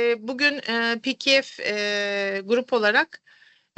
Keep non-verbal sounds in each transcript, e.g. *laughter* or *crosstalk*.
E, Bugün e, PKF e, grup olarak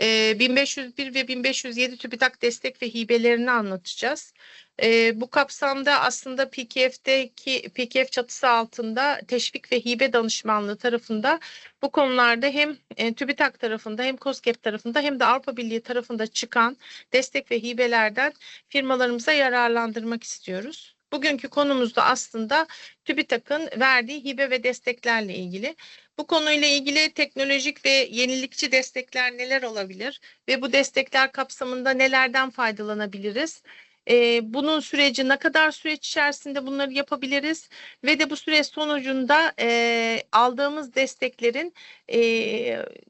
e, 1501 ve 1507 TÜBİTAK destek ve hibelerini anlatacağız. E, bu kapsamda aslında PKF'deki PKF çatısı altında teşvik ve hibe danışmanlığı tarafında bu konularda hem e, TÜBİTAK tarafında hem KOSGEB tarafında hem de Avrupa Birliği tarafında çıkan destek ve hibelerden firmalarımıza yararlandırmak istiyoruz. Bugünkü konumuz da aslında TÜBİTAK'ın verdiği hibe ve desteklerle ilgili. Bu konuyla ilgili teknolojik ve yenilikçi destekler neler olabilir ve bu destekler kapsamında nelerden faydalanabiliriz? Ee, bunun süreci ne kadar süreç içerisinde bunları yapabiliriz ve de bu süreç sonucunda e, aldığımız desteklerin e,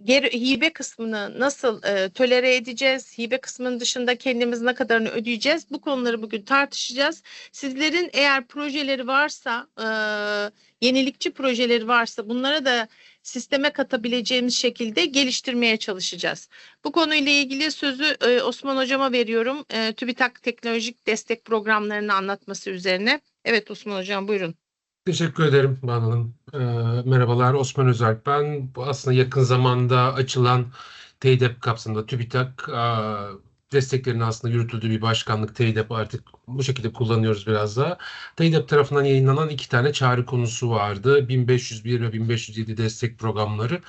geri, hibe kısmını nasıl e, tolere edeceğiz? Hibe kısmının dışında kendimiz ne kadarını ödeyeceğiz? Bu konuları bugün tartışacağız. Sizlerin eğer projeleri varsa, e, yenilikçi projeleri varsa bunlara da sisteme katabileceğimiz şekilde geliştirmeye çalışacağız. Bu konuyla ilgili sözü e, Osman Hocama veriyorum. E, TÜBİTAK Teknolojik Destek Programlarını anlatması üzerine. Evet Osman Hocam buyurun. Teşekkür ederim Banu Hanım. Ee, merhabalar Osman Özalp. Ben aslında yakın zamanda açılan TEDEP kapsamında TÜBİTAK e, desteklerinin aslında yürütüldüğü bir başkanlık TEDEP artık bu şekilde kullanıyoruz biraz daha. TEDEP tarafından yayınlanan iki tane çağrı konusu vardı. 1501 ve 1507 destek programları.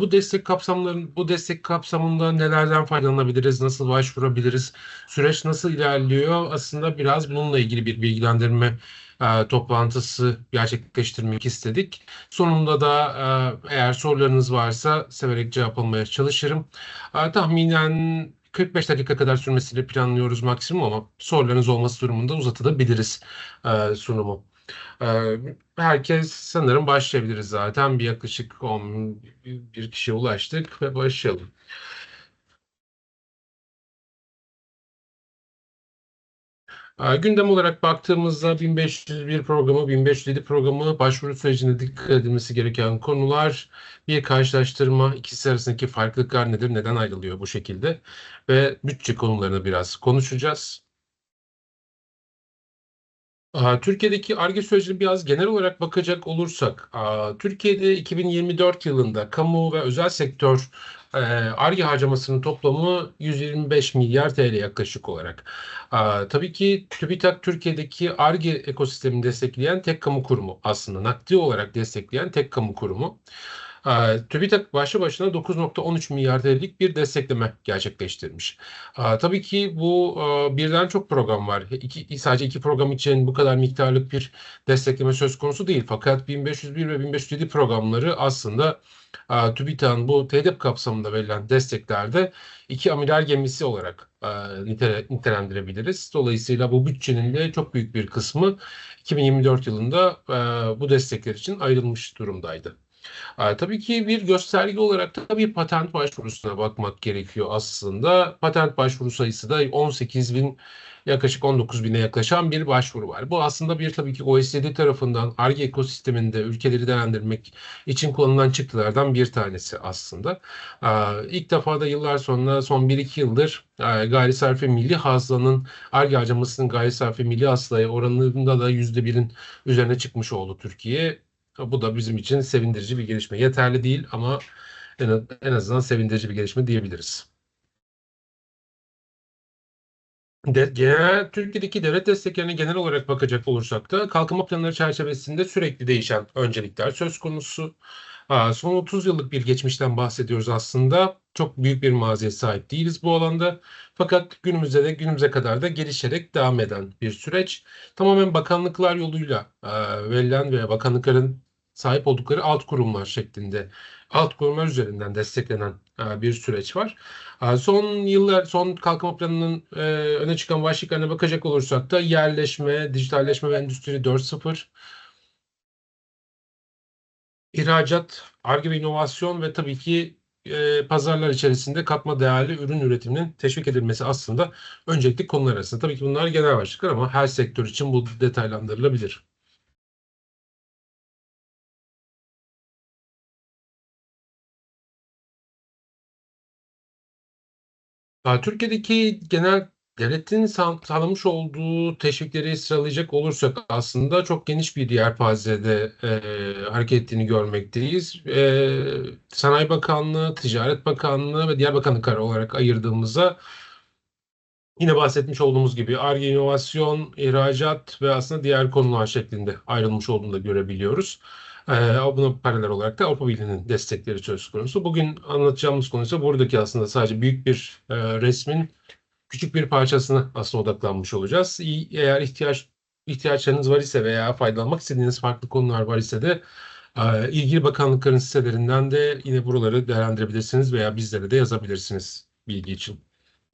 Bu destek kapsamların bu destek kapsamında nelerden faydalanabiliriz, nasıl başvurabiliriz, süreç nasıl ilerliyor? Aslında biraz bununla ilgili bir bilgilendirme toplantısı gerçekleştirmek istedik. Sonunda da eğer sorularınız varsa severek cevap almaya çalışırım. Tahminen 45 dakika kadar sürmesini planlıyoruz maksimum ama sorularınız olması durumunda uzatabiliriz e, sunumu. E, herkes sanırım başlayabiliriz zaten. Bir yaklaşık 10 bir kişiye ulaştık ve başlayalım. Gündem olarak baktığımızda 1501 programı, 1507 programı başvuru sürecinde dikkat edilmesi gereken konular, bir karşılaştırma, ikisi arasındaki farklılıklar nedir, neden ayrılıyor bu şekilde ve bütçe konularını biraz konuşacağız. Aa, Türkiye'deki Ar-Ge sürecine biraz genel olarak bakacak olursak, Türkiye'de 2024 yılında kamu ve özel sektör Ar-Ge harcamasının toplamı 125 milyar TL yaklaşık olarak. Tabii ki TÜBİTAK Türkiye'deki Ar-Ge ekosistemini destekleyen tek kamu kurumu aslında nakdi olarak destekleyen tek kamu kurumu. Aa, TÜBİTAK başlı başına 9.13 milyar TL'lik bir destekleme gerçekleştirmiş. Aa, tabii ki bu aa, birden çok program var. İki, sadece iki program için bu kadar miktarlık bir destekleme söz konusu değil. Fakat 1501 ve 1507 programları aslında aa, TÜBİTAK'ın bu TEDEP kapsamında verilen desteklerde iki amiral gemisi olarak nitele, nitelendirebiliriz. Dolayısıyla bu bütçenin de çok büyük bir kısmı 2024 yılında bu destekler için ayrılmış durumdaydı. Aa, tabii ki bir gösterge olarak da bir patent başvurusuna bakmak gerekiyor aslında. Patent başvuru sayısı da 18 bin yaklaşık 19 bine yaklaşan bir başvuru var. Bu aslında bir tabii ki OECD tarafından Ar-Ge ekosisteminde ülkeleri değerlendirmek için kullanılan çıktılardan bir tanesi aslında. Aa, ilk defa da yıllar sonra son 1-2 yıldır e, gayri safi milli hasılanın Ar-Ge harcamasının gayri safi milli hasılaya oranında da %1'in üzerine çıkmış oldu Türkiye. Bu da bizim için sevindirici bir gelişme. Yeterli değil ama en, en azından sevindirici bir gelişme diyebiliriz. De, genel, Türkiye'deki devlet desteklerine genel olarak bakacak olursak da kalkınma planları çerçevesinde sürekli değişen öncelikler söz konusu. Aa, son 30 yıllık bir geçmişten bahsediyoruz aslında. Çok büyük bir maziye sahip değiliz bu alanda. Fakat günümüzde de günümüze kadar da gelişerek devam eden bir süreç. Tamamen bakanlıklar yoluyla e, verilen ve bakanlıkların sahip oldukları alt kurumlar şeklinde alt kurumlar üzerinden desteklenen e, bir süreç var. E, son yıllar son kalkınma planının e, öne çıkan başlıklarına bakacak olursak da yerleşme, dijitalleşme ve endüstri 4.0 ihracat, Ar-Ge ve inovasyon ve tabii ki pazarlar içerisinde katma değerli ürün üretiminin teşvik edilmesi aslında öncelikli konular arasında. Tabii ki bunlar genel başlıklar ama her sektör için bu detaylandırılabilir. Türkiye'deki genel Devletin sağ- sağlamış olduğu teşvikleri sıralayacak olursak aslında çok geniş bir yelpazede e, hareket ettiğini görmekteyiz. E, Sanayi Bakanlığı, Ticaret Bakanlığı ve diğer bakanlıklar olarak ayırdığımızda yine bahsetmiş olduğumuz gibi Ar-Ge, inovasyon, ihracat ve aslında diğer konular şeklinde ayrılmış olduğunu da görebiliyoruz. E, buna paralel olarak da Avrupa Birliği'nin destekleri söz konusu. Bugün anlatacağımız konu ise buradaki aslında sadece büyük bir e, resmin küçük bir parçasına aslında odaklanmış olacağız. Eğer ihtiyaç ihtiyaçlarınız var ise veya faydalanmak istediğiniz farklı konular var ise de e, ilgili bakanlıkların sitelerinden de yine buraları değerlendirebilirsiniz veya bizlere de yazabilirsiniz bilgi için.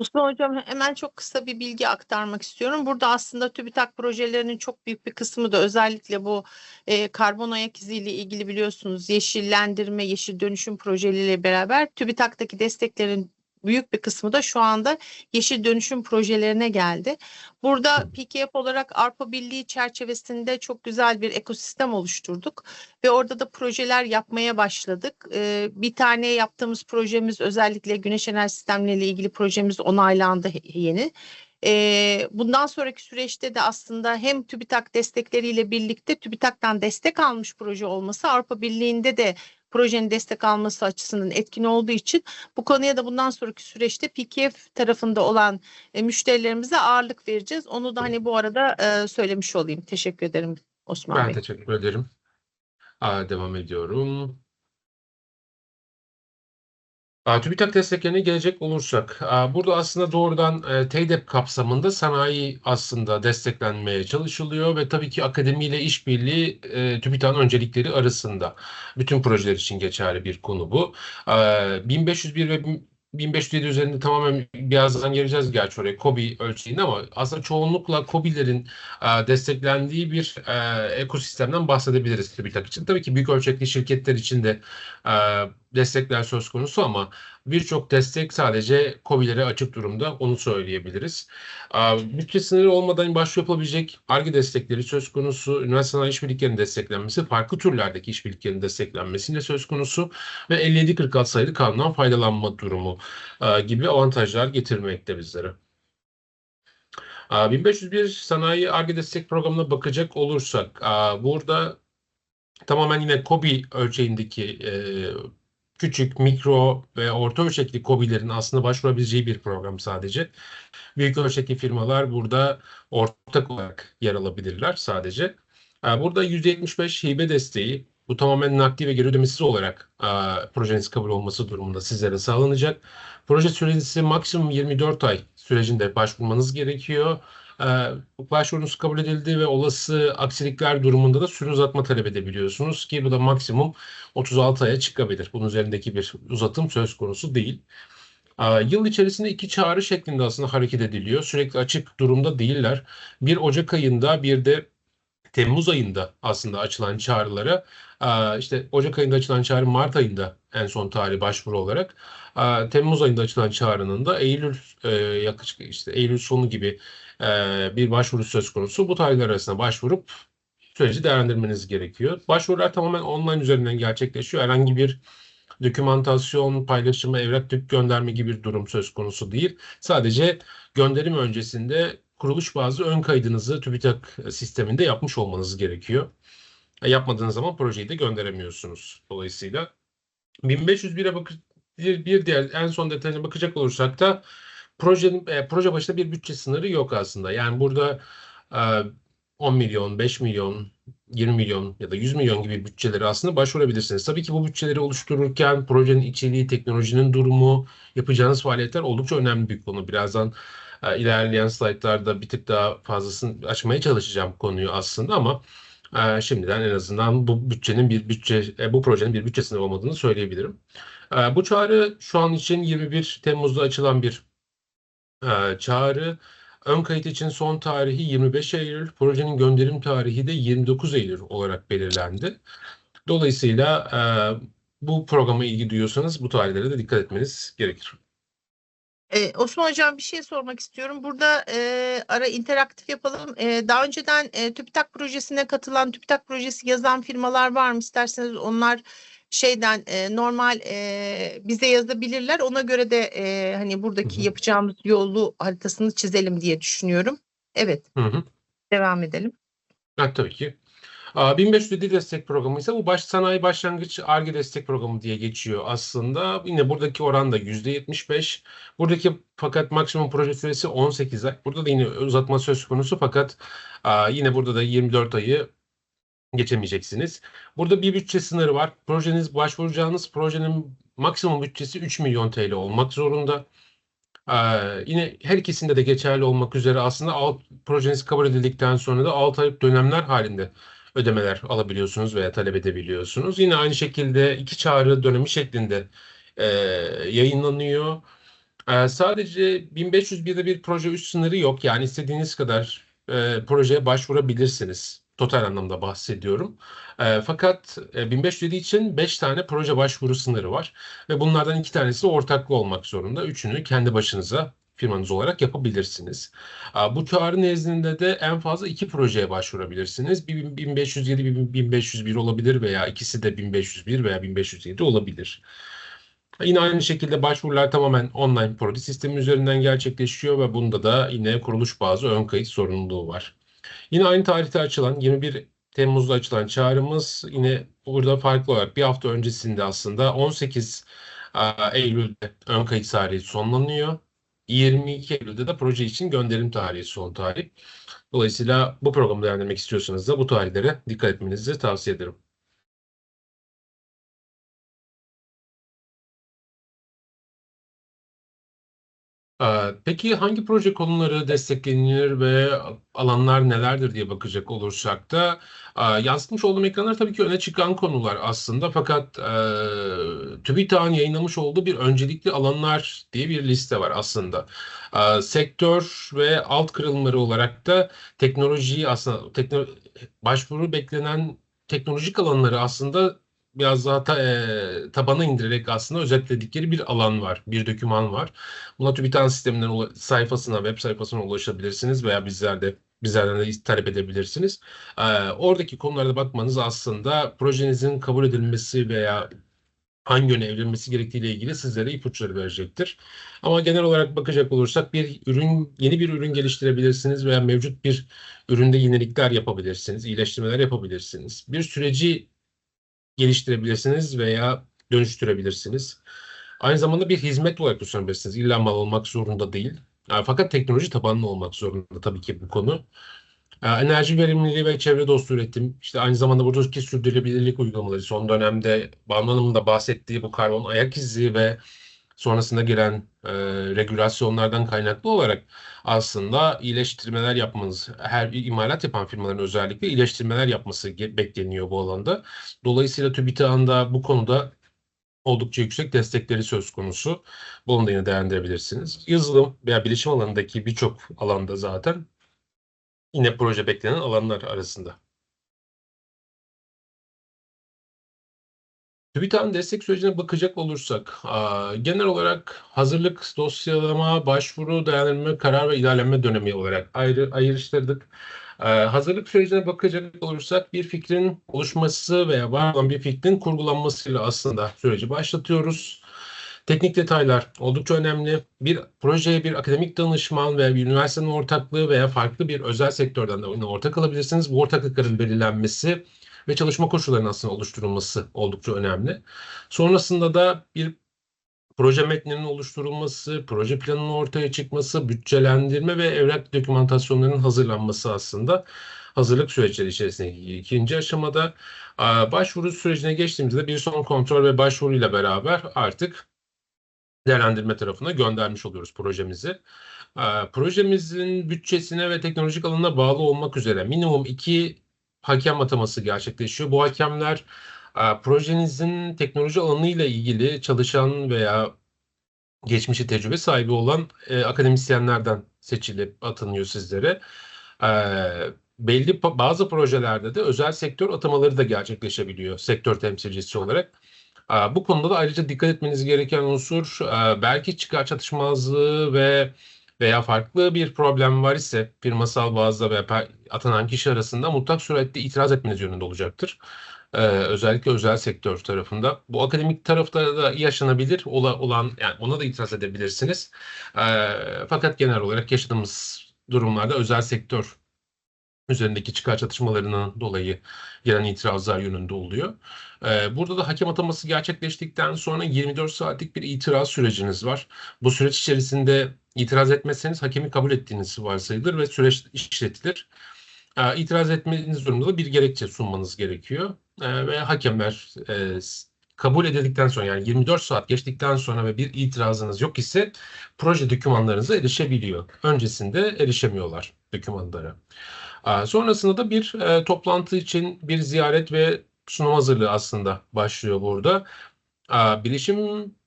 Osman Hocam hemen çok kısa bir bilgi aktarmak istiyorum. Burada aslında TÜBİTAK projelerinin çok büyük bir kısmı da özellikle bu e, karbon ayak iziyle ilgili biliyorsunuz yeşillendirme, yeşil dönüşüm projeleriyle beraber TÜBİTAK'taki desteklerin büyük bir kısmı da şu anda yeşil dönüşüm projelerine geldi. Burada PKF olarak Avrupa Birliği çerçevesinde çok güzel bir ekosistem oluşturduk ve orada da projeler yapmaya başladık. Ee, bir tane yaptığımız projemiz özellikle güneş enerji sistemleriyle ilgili projemiz onaylandı yeni. Ee, bundan sonraki süreçte de aslında hem TÜBİTAK destekleriyle birlikte TÜBİTAK'tan destek almış proje olması Avrupa Birliği'nde de projenin destek alması açısından etkin olduğu için bu konuya da bundan sonraki süreçte PKF tarafında olan e, müşterilerimize ağırlık vereceğiz. Onu da hani bu arada e, söylemiş olayım. Teşekkür ederim Osman Ben Bey. teşekkür ederim. Aa, devam ediyorum. Aa, TÜBİTAK desteklerine gelecek olursak, aa, burada aslında doğrudan e, TEDEP kapsamında sanayi aslında desteklenmeye çalışılıyor ve tabii ki akademiyle işbirliği e, TÜBİTAK'ın öncelikleri arasında. Bütün projeler için geçerli bir konu bu. Aa, 1501 ve 1507 üzerinde tamamen birazdan geleceğiz gerçi oraya KOBİ ölçeğinde ama aslında çoğunlukla KOBİ'lerin e, desteklendiği bir e, ekosistemden bahsedebiliriz TÜBİTAK için. Tabii ki büyük ölçekli şirketler için de e, destekler söz konusu ama birçok destek sadece KOBİ'lere açık durumda onu söyleyebiliriz. Bütçe sınırı olmadan başvuru yapılabilecek ARGE destekleri söz konusu, üniversite sanayi işbirliklerinin desteklenmesi, farklı türlerdeki işbirliklerinin desteklenmesi de söz konusu ve 5746 sayılı kanundan faydalanma durumu gibi avantajlar getirmekte bizlere. Aa, 1501 Sanayi Ar-Ge Destek Programı'na bakacak olursak, burada tamamen yine KOBİ ölçeğindeki e, küçük, mikro ve orta ölçekli KOBİ'lerin aslında başvurabileceği bir program sadece. Büyük ölçekli firmalar burada ortak olarak yer alabilirler sadece. Aa, Burada %75 hibe desteği, bu tamamen nakdi ve geri ödemesiz olarak aa, projeniz kabul olması durumunda sizlere sağlanacak. Proje süresi maksimum 24 ay sürecinde başvurmanız gerekiyor. Ee, başvurunuz kabul edildi ve olası aksilikler durumunda da süre uzatma talep edebiliyorsunuz ki bu da maksimum 36 aya çıkabilir. Bunun üzerindeki bir uzatım söz konusu değil. Ee, Yıl içerisinde iki çağrı şeklinde aslında hareket ediliyor. Sürekli açık durumda değiller. Bir Ocak ayında bir de Temmuz ayında aslında açılan çağrılara e, işte Ocak ayında açılan çağrı Mart ayında en son tarih başvuru olarak e, Temmuz ayında açılan çağrının da Eylül e, yaklaşık işte Eylül sonu gibi bir başvuru söz konusu. Bu tarihler arasında başvurup süreci değerlendirmeniz gerekiyor. Başvurular tamamen online üzerinden gerçekleşiyor. Herhangi bir dokümantasyon, paylaşımı, evrak tüp gönderme gibi bir durum söz konusu değil. Sadece gönderim öncesinde kuruluş bazı ön kaydınızı TÜBİTAK sisteminde yapmış olmanız gerekiyor. E, Yapmadığınız zaman projeyi de gönderemiyorsunuz. Dolayısıyla 1501'e bakı bir, bir diğer en son detayına bakacak olursak da projenin e, proje başına bir bütçe sınırı yok aslında. Yani burada e, 10 milyon, 5 milyon, 20 milyon ya da 100 milyon gibi bütçeleri aslında başvurabilirsiniz. Tabii ki bu bütçeleri oluştururken projenin içeriği, teknolojinin durumu, yapacağınız faaliyetler oldukça önemli bir konu. Birazdan ilerleyen slaytlarda bir tık daha fazlasını açmaya çalışacağım konuyu aslında ama e, şimdiden en azından bu bütçenin bir bütçe, e, bu projenin bir bütçesinde olmadığını söyleyebilirim. E, bu çağrı şu an için 21 Temmuz'da açılan bir çağrı. Ön kayıt için son tarihi 25 Eylül, projenin gönderim tarihi de 29 Eylül olarak belirlendi. Dolayısıyla bu programa ilgi duyuyorsanız bu tarihlere de dikkat etmeniz gerekir. Ee, Osman Hocam bir şey sormak istiyorum. Burada e, ara interaktif yapalım. E, daha önceden e, TÜBİTAK projesine katılan, TÜBİTAK projesi yazan firmalar var mı? İsterseniz onlar şeyden e, normal e, bize yazabilirler. Ona göre de e, hani buradaki Hı hı. yapacağımız yolu haritasını çizelim diye düşünüyorum. Evet, Hı hı. devam edelim. Evet, tabii ki. Aa, 1507 destek programı ise bu baş sanayi başlangıç Ar-Ge destek programı diye geçiyor aslında. Yine buradaki oran da %75. Buradaki fakat maksimum proje süresi 18 ay. Burada da yine uzatma söz konusu fakat yine burada da 24 ayı geçemeyeceksiniz. Burada bir bütçe sınırı var. Projeniz başvuracağınız projenin maksimum bütçesi 3 milyon TL olmak zorunda. Ee, yine her ikisinde de geçerli olmak üzere aslında alt, projeniz kabul edildikten sonra da 6 aylık dönemler halinde ödemeler alabiliyorsunuz veya talep edebiliyorsunuz. Yine aynı şekilde iki çağrı dönemi şeklinde e, yayınlanıyor. Ee, sadece 1501'de bir proje üst sınırı yok. Yani istediğiniz kadar e, projeye başvurabilirsiniz. Total anlamda bahsediyorum. E, fakat e, 1507 için 5 tane proje başvuru sınırı var. Ve bunlardan iki tanesi ortaklı olmak zorunda. Üçünü kendi başınıza firmanız olarak yapabilirsiniz. Bu çağrı nezdinde de en fazla iki projeye başvurabilirsiniz. Bir 1507, bir 1501 olabilir veya ikisi de 1501 veya 1507 olabilir. Yine aynı şekilde başvurular tamamen online prodi sistemi üzerinden gerçekleşiyor ve bunda da yine kuruluş bazı ön kayıt sorumluluğu var. Yine aynı tarihte açılan 21 Temmuz'da açılan çağrımız yine burada farklı olarak bir hafta öncesinde aslında 18 aa, Eylül'de ön kayıt tarihi sonlanıyor. 22 Eylül'de de proje için gönderim tarihi son tarih. Dolayısıyla bu programı değerlendirmek istiyorsanız da bu tarihlere dikkat etmenizi tavsiye ederim. Peki hangi proje konuları desteklenir ve alanlar nelerdir diye bakacak olursak da e, yansıtmış olduğum ekranlar tabii ki öne çıkan konular aslında fakat e, TÜBİTAK'ın yayınlamış olduğu bir öncelikli alanlar diye bir liste var aslında. E, sektör ve alt kırılımları olarak da teknolojiyi aslında tekno, başvuru beklenen teknolojik alanları aslında biraz daha ta, e, tabana indirerek aslında özetledikleri bir alan var, bir doküman var. Buna TÜBİTAK sisteminden sayfasına, web sayfasına ulaşabilirsiniz veya bizlerde bizlerden de talep edebilirsiniz. Ee, oradaki konularda bakmanız aslında projenizin kabul edilmesi veya hangi yöne evrilmesi gerektiğiyle ilgili sizlere ipuçları verecektir. Ama genel olarak bakacak olursak bir ürün, yeni bir ürün geliştirebilirsiniz veya mevcut bir üründe yenilikler yapabilirsiniz, iyileştirmeler yapabilirsiniz. Bir süreci geliştirebilirsiniz veya dönüştürebilirsiniz. Aynı zamanda bir hizmet olarak düşünebilirsiniz. İlla mal olmak zorunda değil. Fakat teknoloji tabanlı olmak zorunda tabii ki bu konu. Enerji verimliliği ve çevre dostu üretim, işte aynı zamanda buradaki sürdürülebilirlik uygulamaları, son dönemde Banu Hanım'ın da bahsettiği bu karbon ayak izi ve sonrasında gelen e, regülasyonlardan kaynaklı olarak aslında iyileştirmeler yapmanız, her imalat yapan firmaların özellikle iyileştirmeler yapması bekleniyor bu alanda. Dolayısıyla TÜBİTAK'ın da bu konuda oldukça yüksek destekleri söz konusu. Bunu da yine değerlendirebilirsiniz. Yazılım veya bilişim alanındaki birçok alanda zaten yine proje beklenen alanlar arasında. TÜBİTAK'ın destek sürecine bakacak olursak, genel olarak hazırlık, dosyalama, başvuru, değerlendirme, karar ve ilerleme dönemi olarak ayrı ayrıştırdık. Hazırlık sürecine bakacak olursak bir fikrin oluşması veya var olan bir fikrin kurgulanmasıyla aslında süreci başlatıyoruz. Teknik detaylar oldukça önemli. Bir projeye bir akademik danışman veya bir üniversitenin ortaklığı veya farklı bir özel sektörden de ortak alabilirsiniz. Bu ortaklıkların belirlenmesi ve çalışma koşullarının aslında oluşturulması oldukça önemli. Sonrasında da bir proje metninin oluşturulması, proje planının ortaya çıkması, bütçelendirme ve evrak dokümantasyonlarının hazırlanması aslında hazırlık süreçleri içerisindeki ikinci aşamada. Başvuru sürecine geçtiğimizde bir son kontrol ve başvuruyla beraber artık değerlendirme tarafına göndermiş oluyoruz projemizi. Projemizin bütçesine ve teknolojik alanına bağlı olmak üzere minimum iki hakem ataması gerçekleşiyor. Bu hakemler e, projenizin teknoloji alanıyla ilgili çalışan veya geçmişi tecrübe sahibi olan e, akademisyenlerden seçilip atanıyor sizlere. E, belli bazı projelerde de özel sektör atamaları da gerçekleşebiliyor sektör temsilcisi olarak. E, bu konuda da ayrıca dikkat etmeniz gereken unsur e, belki çıkar çatışmazlığı ve veya farklı bir problem var ise firmasal bazda pe- atanan kişi arasında mutlak surette itiraz etmeniz yönünde olacaktır. Ee, özellikle özel sektör tarafında. Bu akademik tarafta da yaşanabilir ola- olan yani ona da itiraz edebilirsiniz. Ee, fakat genel olarak yaşadığımız durumlarda özel sektör üzerindeki çıkar çatışmalarından dolayı gelen itirazlar yönünde oluyor. Ee, burada da hakem ataması gerçekleştikten sonra 24 saatlik bir itiraz süreciniz var. Bu süreç içerisinde itiraz etmezseniz hakemi kabul ettiğiniz varsayılır ve süreç işletilir. Ee, itiraz etmeniz durumunda da bir gerekçe sunmanız gerekiyor. Ee, ve hakemler e, kabul edildikten sonra yani 24 saat geçtikten sonra ve bir itirazınız yok ise proje dokümanlarınıza erişebiliyor. Öncesinde erişemiyorlar dokümanlara. Aa, Sonrasında da bir e, toplantı için bir ziyaret ve sunum hazırlığı aslında başlıyor burada. Bilişim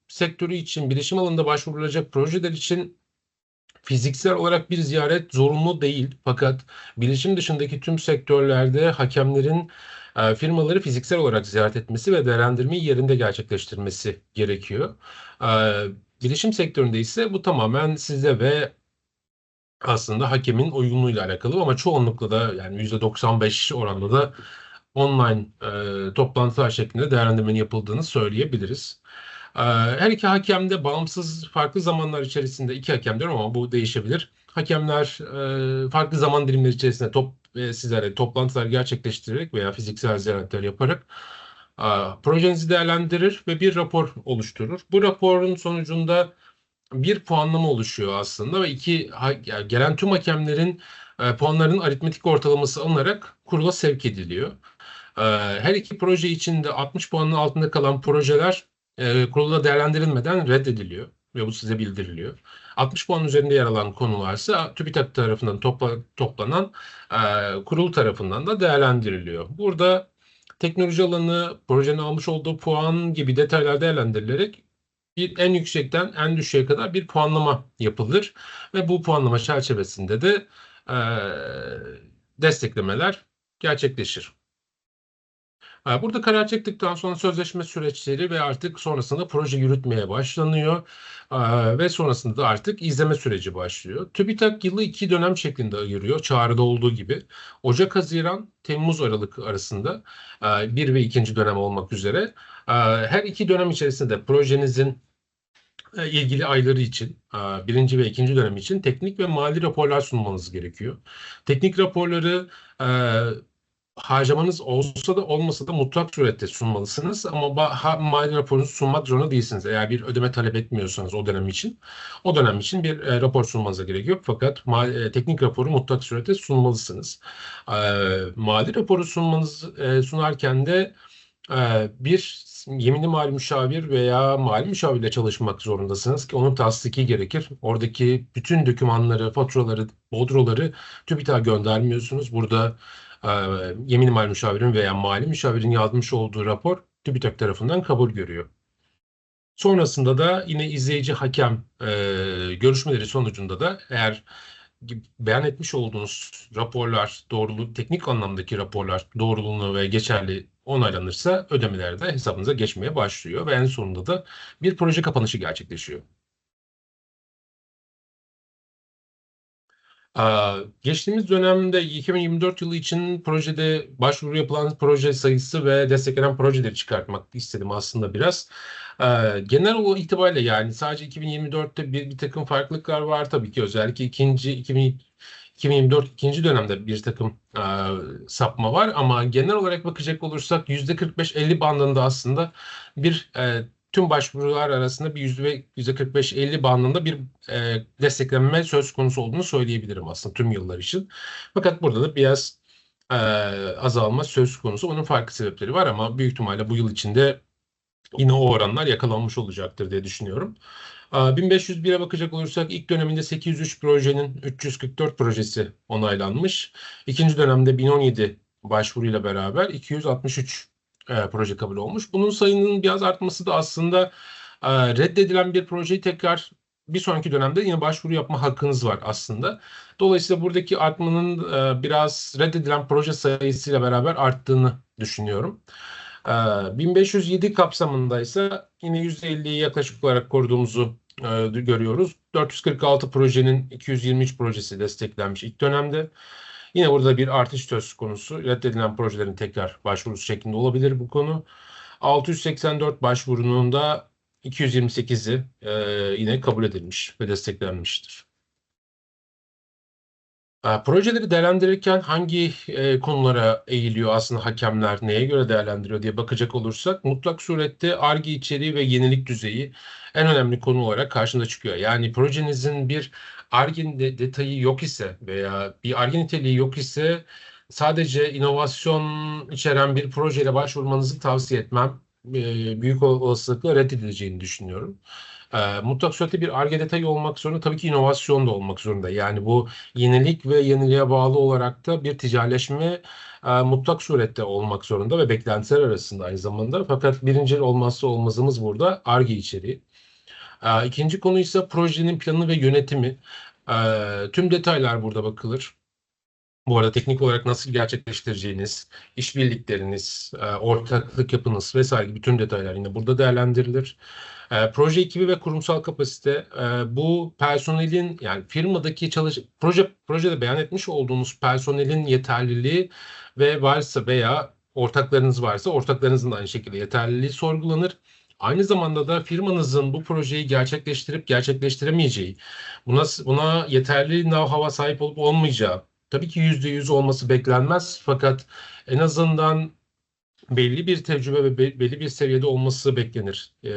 sektörü için, bilişim alanında başvurulacak projeler için fiziksel olarak bir ziyaret zorunlu değil. Fakat bilişim dışındaki tüm sektörlerde hakemlerin e, firmaları fiziksel olarak ziyaret etmesi ve değerlendirmeyi yerinde gerçekleştirmesi gerekiyor. E, Bilişim sektöründe ise bu tamamen size ve aslında hakemin uygunluğuyla alakalı ama çoğunlukla da yani %95 oranında da online e, toplantılar şeklinde değerlendirmenin yapıldığını söyleyebiliriz. E, her iki hakem de bağımsız farklı zamanlar içerisinde iki hakem diyorum ama bu değişebilir. Hakemler e, farklı zaman dilimleri içerisinde top e, sizlere toplantılar gerçekleştirerek veya fiziksel ziyaretler yaparak e, projenizi değerlendirir ve bir rapor oluşturur. Bu raporun sonucunda bir puanlama oluşuyor aslında ve iki gelen tüm hakemlerin puanlarının aritmetik ortalaması alınarak kurula sevk ediliyor. Her iki proje içinde 60 puanın altında kalan projeler e, kurulda değerlendirilmeden reddediliyor ve bu size bildiriliyor. 60 puan üzerinde yer alan konularsa TÜBİTAK tarafından topla- toplanan e, kurul tarafından da değerlendiriliyor. Burada teknoloji alanı, projenin almış olduğu puan gibi detaylar değerlendirilerek bir en yüksekten en düşüğe kadar bir puanlama yapılır ve bu puanlama çerçevesinde de eee, desteklemeler gerçekleşir. Burada karar çıktıktan sonra sözleşme süreçleri ve artık sonrasında proje yürütmeye başlanıyor ve sonrasında da artık izleme süreci başlıyor. TÜBİTAK yılı iki dönem şeklinde ayırıyor çağrıda olduğu gibi. Ocak, Haziran, Temmuz, Aralık arasında bir ve ikinci dönem olmak üzere. Her iki dönem içerisinde projenizin e, ilgili ayları için, birinci ve ikinci dönem için teknik ve mali raporlar sunmanız gerekiyor. Teknik raporları harcamanız olsa da olmasa da mutlak surette sunmalısınız ama mali raporunuzu sunmak zorunda değilsiniz. Eğer bir ödeme talep etmiyorsanız o dönem için, o dönem için bir e, rapor sunmanıza gerek yok. Fakat ma- e, teknik raporu mutlak surette sunmalısınız. E, mali raporu sunmanız e, sunarken de ee, bir yeminli mali müşavir veya mali müşavirle çalışmak zorundasınız ki onun tasdiki gerekir. Oradaki bütün dokümanları, faturaları, bodroları TÜBİTAK'a göndermiyorsunuz. Burada e, yeminli mali müşavirin veya mali müşavirin yazmış olduğu rapor TÜBİTAK tarafından kabul görüyor. Sonrasında da yine izleyici hakem e, görüşmeleri sonucunda da eğer beyan etmiş olduğunuz raporlar doğruluğu, teknik anlamdaki raporlar doğruluğunu ve geçerli onaylanırsa ödemeler de hesabınıza geçmeye başlıyor ve en sonunda da bir proje kapanışı gerçekleşiyor. Geçtiğimiz dönemde 2024 yılı için projede başvuru yapılan proje sayısı ve desteklenen projeleri çıkartmak istedim aslında biraz. Ee, genel o itibariyle yani sadece 2024'te bir, bir takım farklılıklar var tabii ki özellikle ikinci 2000, 2024 ikinci dönemde bir takım e, sapma var ama genel olarak bakacak olursak %45-50 bandında aslında bir e, tüm başvurular arasında bir yüzde 45-50 bandında bir e, desteklenme söz konusu olduğunu söyleyebilirim aslında tüm yıllar için. Fakat burada da biraz e, azalma söz konusu. Onun farklı sebepleri var ama büyük ihtimalle bu yıl içinde yine o oranlar yakalanmış olacaktır diye düşünüyorum. Aa, 1501'e bakacak olursak ilk döneminde 803 projenin 344 projesi onaylanmış. İkinci dönemde 1017 başvuruyla beraber 263 e, proje kabul olmuş. Bunun sayının biraz artması da aslında e, reddedilen bir projeyi tekrar bir sonraki dönemde yine başvuru yapma hakkınız var aslında. Dolayısıyla buradaki artmanın e, biraz reddedilen proje sayısıyla beraber arttığını düşünüyorum. Ee, 1507 kapsamında ise yine %50'yi yaklaşık olarak koruduğumuzu e, görüyoruz. 446 projenin 223 projesi desteklenmiş ilk dönemde. Yine burada bir artış söz konusu. Reddedilen projelerin tekrar başvurusu şeklinde olabilir bu konu. 684 başvurunun da 228'i e, yine kabul edilmiş ve desteklenmiştir. E, projeleri değerlendirirken hangi e, konulara eğiliyor aslında hakemler, neye göre değerlendiriyor diye bakacak olursak mutlak surette ARGE içeriği ve yenilik düzeyi en önemli konu olarak karşında çıkıyor. Yani projenizin bir ARGE de, detayı yok ise veya bir ARGE niteliği yok ise sadece inovasyon içeren bir projeyle başvurmanızı tavsiye etmem. E, büyük olasılıkla reddedileceğini düşünüyorum. E, mutlak surette bir ARGE detayı olmak zorunda tabii ki inovasyon da olmak zorunda. Yani bu yenilik ve yeniliğe bağlı olarak da bir ticaretleşme e, mutlak surette olmak zorunda ve beklentiler arasında aynı zamanda. Fakat birinci olmazsa olmazımız burada ARGE içeriği. E, ikinci konu ise projenin planı ve yönetimi. E, tüm detaylar burada bakılır. Bu arada teknik olarak nasıl gerçekleştireceğiniz, işbirlikleriniz, e, ortaklık yapınız vesaire bütün detaylar yine burada değerlendirilir. E, proje ekibi ve kurumsal kapasite e, bu personelin yani firmadaki çalış proje projede beyan etmiş olduğunuz personelin yeterliliği ve varsa veya ortaklarınız varsa ortaklarınızın da aynı şekilde yeterliliği sorgulanır. Aynı zamanda da firmanızın bu projeyi gerçekleştirip gerçekleştiremeyeceği, buna, buna yeterli know-how'a sahip olup olmayacağı, tabii ki yüzde yüz olması beklenmez fakat en azından belli bir tecrübe ve belli bir seviyede olması beklenir e,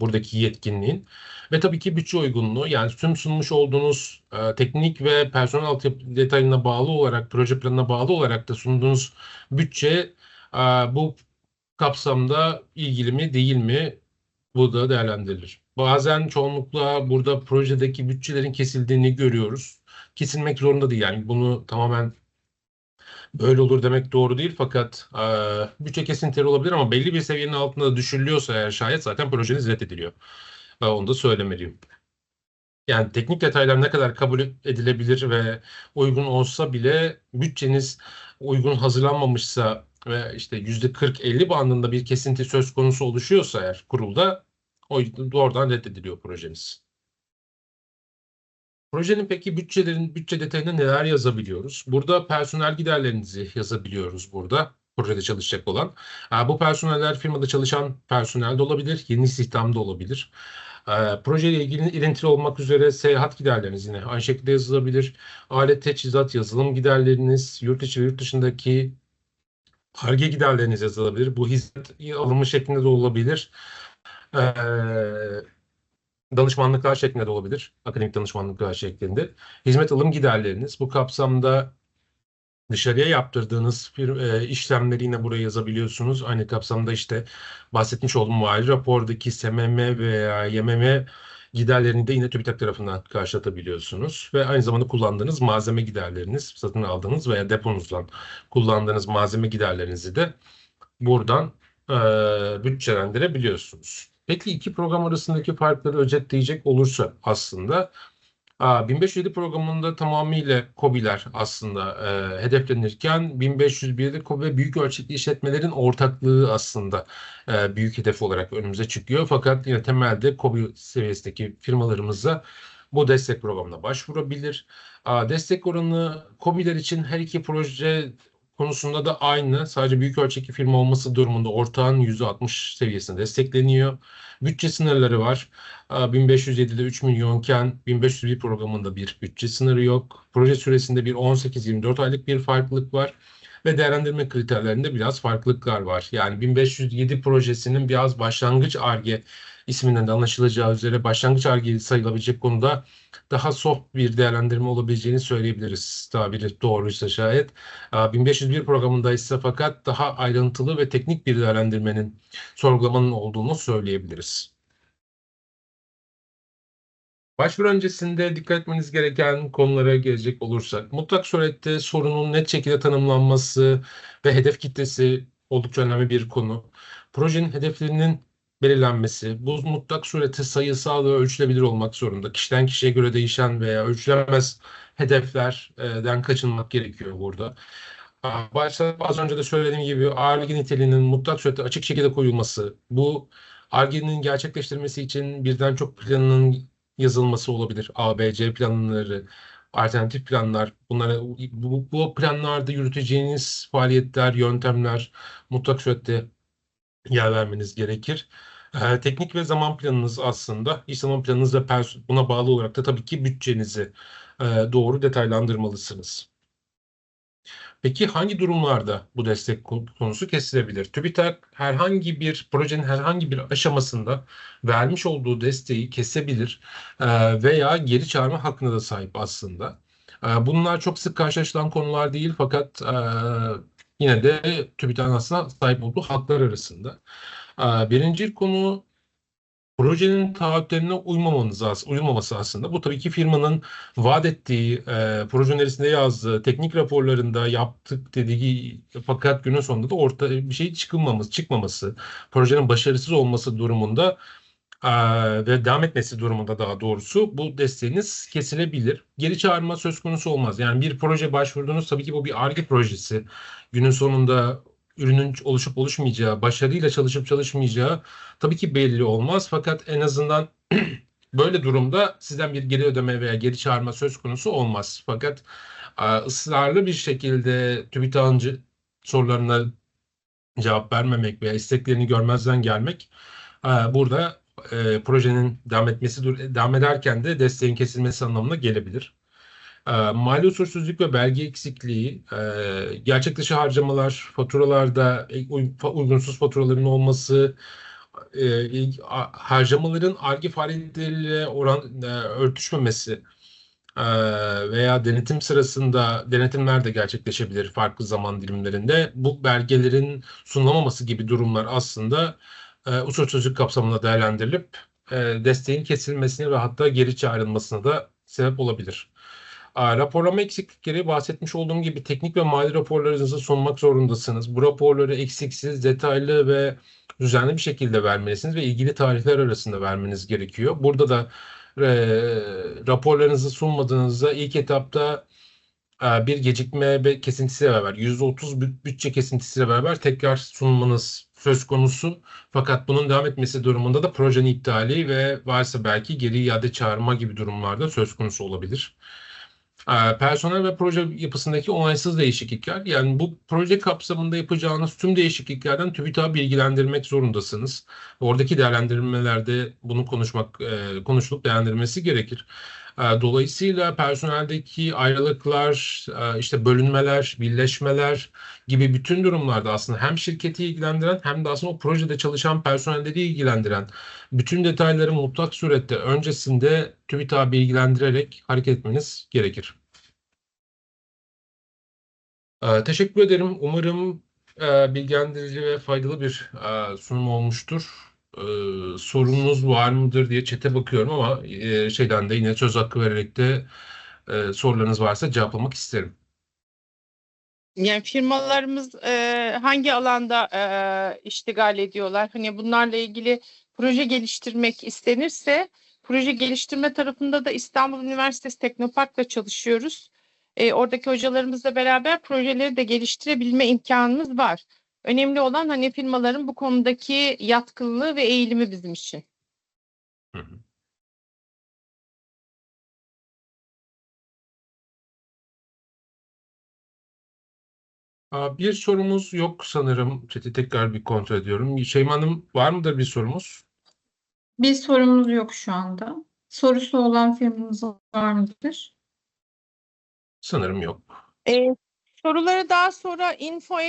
buradaki yetkinliğin. Ve tabii ki bütçe uygunluğu yani tüm sunmuş olduğunuz e, teknik ve personel altyapı detayına bağlı olarak, proje planına bağlı olarak da sunduğunuz bütçe e, bu kapsamda ilgili mi değil mi bu da değerlendirilir. Bazen çoğunlukla burada projedeki bütçelerin kesildiğini görüyoruz. Kesilmek zorunda değil yani bunu tamamen böyle olur demek doğru değil fakat e, bütçe kesintileri olabilir ama belli bir seviyenin altında düşürülüyorsa eğer şayet zaten projeniz reddediliyor. E, onu da söylemeliyim. Yani teknik detaylar ne kadar kabul edilebilir ve uygun olsa bile bütçeniz uygun hazırlanmamışsa ve işte yüzde 40-50 bandında bir kesinti söz konusu oluşuyorsa eğer kurulda o doğrudan reddediliyor projeniz. Projenin peki bütçelerin bütçe detayında neler yazabiliyoruz? Burada personel giderlerinizi yazabiliyoruz burada projede çalışacak olan. Bu personeller firmada çalışan personel de olabilir, yeni istihdamda olabilir. Projeyle ilgili ilintili olmak üzere seyahat giderleriniz yine aynı şekilde yazılabilir. Alet teçhizat, yazılım giderleriniz, yurt içi ve yurt dışındaki harge giderleriniz yazılabilir. Bu hizmet alımı şeklinde de olabilir. Ee, danışmanlıklar şeklinde de olabilir. Akademik danışmanlıklar şeklinde. Hizmet alım giderleriniz bu kapsamda dışarıya yaptırdığınız bir, e, işlemleri yine buraya yazabiliyorsunuz. Aynı kapsamda işte bahsetmiş olduğum mali rapordaki SMM veya YMM giderlerini de yine TÜBİTAK tarafından karşılatabiliyorsunuz. Ve aynı zamanda kullandığınız malzeme giderleriniz, satın aldığınız veya deponuzdan kullandığınız malzeme giderlerinizi de buradan e, bütçelendirebiliyorsunuz. Peki iki program arasındaki farkları özetleyecek olursa aslında 1507 programında tamamıyla COBİ'ler aslında e, hedeflenirken 1501'de COBİ ve büyük ölçekli işletmelerin ortaklığı aslında e, büyük hedef olarak önümüze çıkıyor. Fakat yine temelde COBİ seviyesindeki firmalarımıza bu destek programına başvurabilir. Destek oranı COBİ'ler için her iki proje konusunda da aynı. Sadece büyük ölçekli firma olması durumunda ortağın %60 seviyesinde destekleniyor. Bütçe sınırları var. 1507'de 3 milyonken 1501 programında bir bütçe sınırı yok. Proje süresinde bir 18-24 aylık bir farklılık var ve değerlendirme kriterlerinde biraz farklılıklar var. Yani 1507 projesinin biraz başlangıç ARGE isminden de anlaşılacağı üzere başlangıç ARGE sayılabilecek konuda daha soft bir değerlendirme olabileceğini söyleyebiliriz. Tabiri doğruysa şayet. 1501 programında ise fakat daha ayrıntılı ve teknik bir değerlendirmenin sorgulamanın olduğunu söyleyebiliriz. Başvuru öncesinde dikkat etmeniz gereken konulara gelecek olursak, mutlak surette sorunun net şekilde tanımlanması ve hedef kitlesi oldukça önemli bir konu. Projenin hedeflerinin belirlenmesi, bu mutlak surette sayısal ve ölçülebilir olmak zorunda. Kişiden kişiye göre değişen veya ölçülemez hedeflerden kaçınmak gerekiyor burada. Başta az önce de söylediğim gibi ARGE niteliğinin mutlak surette açık şekilde koyulması, bu ARGE'nin gerçekleştirmesi için birden çok planının yazılması olabilir. ABC planları, alternatif planlar, bunlara bu, bu planlarda yürüteceğiniz faaliyetler, yöntemler mutlak surette yer vermeniz gerekir. Ee, teknik ve zaman planınız aslında, iş zaman planınız ve buna bağlı olarak da tabii ki bütçenizi e, doğru detaylandırmalısınız. Peki hangi durumlarda bu destek konusu kesilebilir? TÜBİTAK herhangi bir projenin herhangi bir aşamasında vermiş olduğu desteği kesebilir e, veya geri çağırma hakkına da sahip aslında. E, bunlar çok sık karşılaşılan konular değil fakat e, yine de TÜBİTAK'ın aslında sahip olduğu haklar arasında. Birinci konu projenin taahhütlerine uymamanız as uyulmaması aslında. Bu tabii ki firmanın vaat ettiği, e, proje önerisinde yazdığı, teknik raporlarında yaptık dediği fakat günün sonunda da orta bir şey çıkılmaması, çıkmaması, projenin başarısız olması durumunda e, ve devam etmesi durumunda daha doğrusu bu desteğiniz kesilebilir. Geri çağırma söz konusu olmaz. Yani bir proje başvurdunuz tabii ki bu bir ARGE projesi. Günün sonunda ürünün oluşup oluşmayacağı, başarıyla çalışıp çalışmayacağı tabii ki belli olmaz. Fakat en azından *clears throat* böyle durumda sizden bir geri ödeme veya geri çağırma söz konusu olmaz. Fakat ısrarlı bir şekilde TÜBİTAK'ın sorularına cevap vermemek veya isteklerini görmezden gelmek burada e, projenin devam etmesi devam ederken de desteğin kesilmesi anlamına gelebilir. E, mali usulsüzlük ve belge eksikliği, e, gerçek dışı harcamalar, faturalarda uygunsuz faturaların olması, e, harcamaların arge faaliyetleriyle oran örtüşmemesi veya denetim sırasında denetimler de gerçekleşebilir farklı zaman dilimlerinde. Bu belgelerin sunulamaması gibi durumlar aslında usulsüzlük kapsamında değerlendirilip desteğin kesilmesine ve hatta geri çağrılmasına da sebep olabilir. Raporlama eksiklikleri bahsetmiş olduğum gibi teknik ve mali raporlarınızı sunmak zorundasınız. Bu raporları eksiksiz, detaylı ve düzenli bir şekilde vermelisiniz ve ilgili tarihler arasında vermeniz gerekiyor. Burada da e, raporlarınızı sunmadığınızda ilk etapta e, bir gecikme ve kesintisiyle beraber %30 bütçe kesintisiyle beraber tekrar sunmanız söz konusu. Fakat bunun devam etmesi durumunda da projenin iptali ve varsa belki geri iade çağırma gibi durumlarda söz konusu olabilir. Ee, personel ve proje yapısındaki onaysız değişiklikler. Yani bu proje kapsamında yapacağınız tüm değişikliklerden TÜBİTAK'ı bilgilendirmek zorundasınız. Oradaki değerlendirmelerde bunu konuşmak, e, konuşulup değerlendirmesi gerekir. Ee, dolayısıyla personeldeki ayrılıklar, e, işte bölünmeler, birleşmeler gibi bütün durumlarda aslında hem şirketi ilgilendiren hem de aslında o projede çalışan personelleri ilgilendiren bütün detayları mutlak surette öncesinde TÜBİTAK'ı bilgilendirerek hareket etmeniz gerekir. Ee, teşekkür ederim. Umarım e, bilgilendirici ve faydalı bir e, sunum olmuştur. Sorunuz var mıdır diye çete bakıyorum ama e, şeyden de yine söz hakkı vererek de e, sorularınız varsa cevaplamak isterim. Yani firmalarımız e, hangi alanda e, iştigal ediyorlar? Hani bunlarla ilgili proje geliştirmek istenirse proje geliştirme tarafında da İstanbul Üniversitesi Teknopark'la çalışıyoruz. E, oradaki hocalarımızla beraber projeleri de geliştirebilme imkanımız var. Önemli olan hani firmaların bu konudaki yatkınlığı ve eğilimi bizim için. Hı hı. Bir sorumuz yok sanırım. Chat'i tekrar bir kontrol ediyorum. Şeyma Hanım var mıdır bir sorumuz? Bir sorumuz yok şu anda. Sorusu olan firmamız var mıdır? Sanırım yok. E, soruları daha sonra info.pkf.com.tr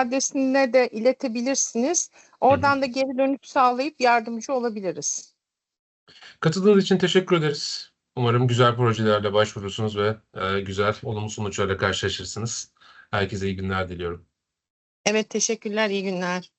adresine de iletebilirsiniz. Oradan da geri dönüş sağlayıp yardımcı olabiliriz. Katıldığınız için teşekkür ederiz. Umarım güzel projelerle başvurursunuz ve e, güzel, olumlu sonuçlarla karşılaşırsınız. Herkese iyi günler diliyorum. Evet, teşekkürler, iyi günler.